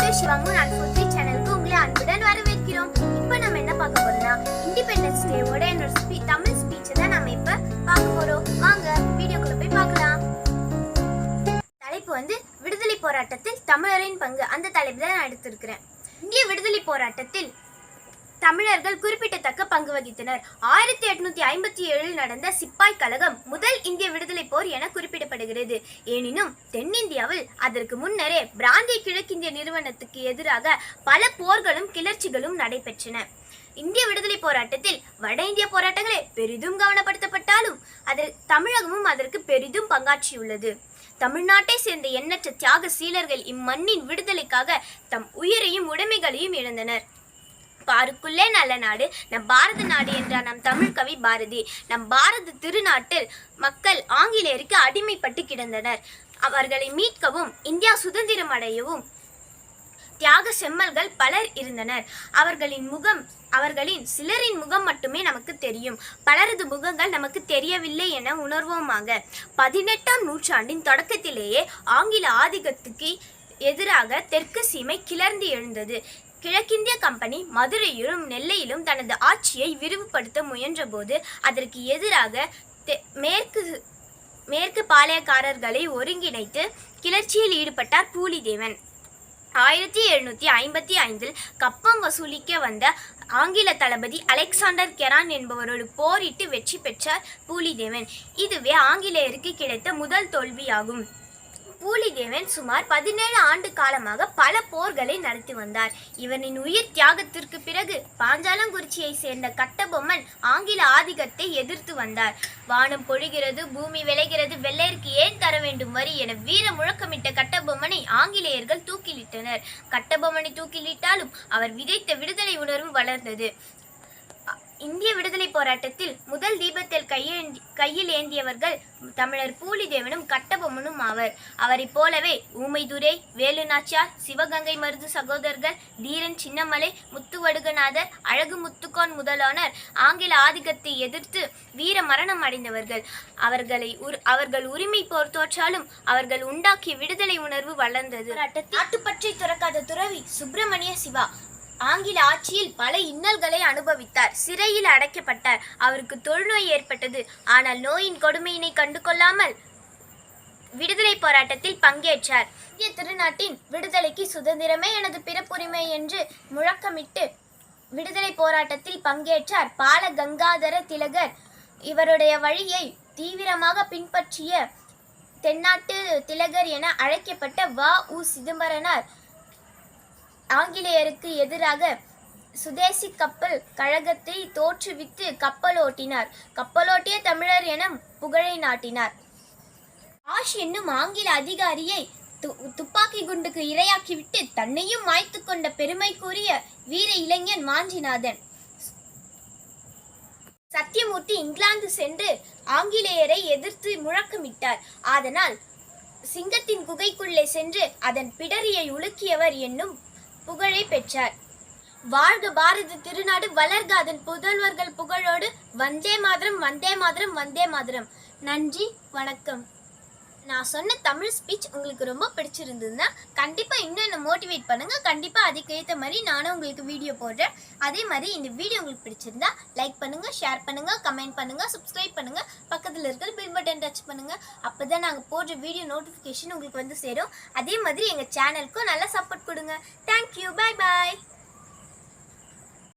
Welcome to நான் ஃபுட்ரி சேனலுக்கு உங்களை அன்புடன் வரவேற்கிறோம். இப்போ நம்ம என்ன பார்க்க போறோம்னா இண்டிபெண்டன்ஸ் டேவோட என்னோட ஸ்பீ தமிழ் ஸ்பீச்சை தான் நம்ம இப்போ பார்க்க போறோம். வாங்க வீடியோக்குள்ள போய் பார்க்கலாம். தலைப்பு வந்து விடுதலை போராட்டத்தில் தமிழரின் பங்கு. அந்த தலைப்பு தான் நான் எடுத்திருக்கிறேன். இந்திய விடுதலை போராட்டத்தில் தமிழர்கள் குறிப்பிடத்தக்க பங்கு வகித்தனர். ஆயிரத்தி எட்நூத்தி ஐம்பத்தி ஏழில் நடந்த சிப்பாய் கழகம் முதல் இந்திய விடுதலை போர் என குறிப்பிடப்படுகிறது. எனினும் தென்னிந்தியாவில் அதற்கு முன்னரே பிராந்திய கிழக்கிந்திய நிறுவனத்துக்கு எதிராக பல போர்களும் கிளர்ச்சிகளும் நடைபெற்றன. இந்திய விடுதலை போராட்டத்தில் வட இந்திய போராட்டங்களே பெரிதும் கவனப்படுத்தப்பட்டாலும் அதில் தமிழகமும் அதற்கு பெரிதும் பங்காற்றியுள்ளது. தமிழ்நாட்டை சேர்ந்த எண்ணற்ற தியாக சீலர்கள் இம்மண்ணின் விடுதலைக்காக தம் உயிரையும் உடைமைகளையும் இழந்தனர். பாருக்குள்ளே நல்ல நாடு. நம் பாரத நாடு என்றார் நம் தமிழ் கவி பாரதி. நம் பாரத திருநாட்டில் மக்கள் ஆங்கிலேயருக்கு அடிமைப்பட்டு கிடந்தனர். அவர்களை மீட்கவும் இந்தியா சுதந்திரம் அடையவும் தியாக செம்மல்கள் பலர் இருந்தனர். அவர்களின் முகம் அவர்களின் சிலரின் முகம் மட்டுமே நமக்கு தெரியும். பலரது முகங்கள் நமக்கு தெரியவில்லை என உணர்வோமாக. பதினெட்டாம் நூற்றாண்டின் தொடக்கத்திலேயே ஆங்கில ஆதிக்கத்துக்கு எதிராக தெற்கு சீமை கிளர்ந்து எழுந்தது. கிழக்கிந்திய கம்பெனி மதுரையிலும் நெல்லையிலும் தனது ஆட்சியை விரிவுபடுத்த முயன்றபோது அதற்கு எதிராக தெ- மேற்கு மேற்கு பாளையக்காரர்களை ஒருங்கிணைத்து கிளர்ச்சியில் ஈடுபட்டார் பூலிதேவன். ஆயிரத்தி எழுநூற்றி ஐம்பத்தி ஐந்தில் கப்பம் வசூலிக்க வந்த ஆங்கில தளபதி அலெக்சாண்டர் கெரான் என்பவரோடு போரிட்டு வெற்றி பெற்றார் பூலிதேவன். இதுவே ஆங்கிலேயருக்கு கிடைத்த முதல் தோல்வியாகும். பூலிதேவன் சுமார் பதினேழு ஆண்டு காலமாக பல போர்களை நடத்தி வந்தார். இவனின் உயிர் தியாகத்திற்கு பிறகு பாஞ்சாலங்குறிச்சியை சேர்ந்த கட்டபொம்மன் ஆங்கில ஆதிக்கத்தை எதிர்த்து வந்தார். வானம் பொழிகிறது பூமி விளைகிறது வெள்ளையருக்கு ஏன் தர வேண்டும் வரி என வீர முழக்கமிட்ட கட்டபொம்மனை ஆங்கிலேயர்கள் தூக்கிலிட்டனர். கட்டபொம்மனை தூக்கிலிட்டாலும் அவர் விதைத்த விடுதலை உணர்வு வளர்ந்தது. இந்திய விடுதலை போராட்டத்தில் முதல் தீபத்தில் கையேந்தி கையில் ஏந்தியவர்கள் தமிழர் பூலிதேவனும் கட்டபொம்மனும் ஆவர். அவரைப் போலவே ஊமைதுரை வேலுநாச்சியார் சிவகங்கை மருது சகோதரர்கள் தீரன் சின்னமலை முத்துவடுகநாதர் அழகு முத்துக்கோன் முதலானர் ஆங்கில ஆதிக்கத்தை எதிர்த்து வீர மரணம் அடைந்தவர்கள். அவர்களை உர்- அவர்கள் உரிமை போர் தோற்றாலும் அவர்கள் உண்டாக்கிய விடுதலை உணர்வு வளர்ந்தது. போராட்டத்தில் நாட்டுப்பற்றை துறக்காத துறவி சுப்பிரமணிய சிவா ஆங்கில ஆட்சியில் பல இன்னல்களை அனுபவித்தார். சிறையில் அடைக்கப்பட்டார். அவருக்கு தொழுநோய் ஏற்பட்டது. ஆனால் நோயின் கொடுமையினை கண்டு கொள்ளாமல் விடுதலை போராட்டத்தில் பங்கேற்றார். இந்திய திருநாட்டின் விடுதலைக்கு சுதந்திரமே எனது பிறப்புரிமை என்று முழக்கமிட்டு விடுதலை போராட்டத்தில் பங்கேற்றார். பால கங்காதர திலகர் இவருடைய வழியை தீவிரமாக பின்பற்றிய தென்னாட்டு திலகர் என அழைக்கப்பட்ட வ. உ. சிதம்பரனார். ஆங்கிலேயருக்கு எதிராக சுதேசி கப்பல் கழகத்தை தோற்றுவித்து கப்பலோட்டினார் கப்பலோட்டிய தமிழர் என புகழை நாட்டினார். ஆஷ் என்னும் ஆங்கில அதிகாரியை து- துப்பாக்கி குண்டுக்கு இரையாக்கிவிட்டு தன்னையும் மாய்த்து கொண்ட பெருமைக்குரிய வீர இளைஞன் மாஞ்சிநாதன். சத்தியமூர்த்தி இங்கிலாந்து சென்று ஆங்கிலேயரை எதிர்த்து முழக்கமிட்டார். அதனால் சிங்கத்தின் குகைக்குள்ளே சென்று அதன் பிடரியை உலுக்கியவர் என்னும் புகழை பெற்றார். வாழ்க பாரத திருநாடு வளர்க அதன் புதல்வர்கள் புகழோடு வந்தே மாதிரம் வந்தே மாதிரம் வந்தே மாதிரம். நன்றி வணக்கம். நான் சொன்ன தமிழ் ஸ்பீச் உங்களுக்கு ரொம்ப பிடிச்சிருந்ததுன்னா கண்டிப்பாக இன்னும் என்ன மோட்டிவேட் பண்ணுங்கள் கண்டிப்பாக அதுக்கேற்ற மாதிரி நானும் உங்களுக்கு வீடியோ போடுறேன். அதே மாதிரி இந்த வீடியோ உங்களுக்கு பிடிச்சிருந்தா லைக் பண்ணுங்கள் ஷேர் பண்ணுங்கள் கமெண்ட் பண்ணுங்கள் சப்ஸ்கிரைப் பண்ணுங்க. பக்கத்தில் இருக்கிற பில் பட்டன் டச் அப்போ தான் நாங்கள் போடுற வீடியோ நோட்டிஃபிகேஷன் உங்களுக்கு வந்து சேரும். அதே மாதிரி எங்கள் சேனலுக்கும் நல்லா சப்போர்ட் கொடுங்க. தேங்க்யூ பாய் பாய்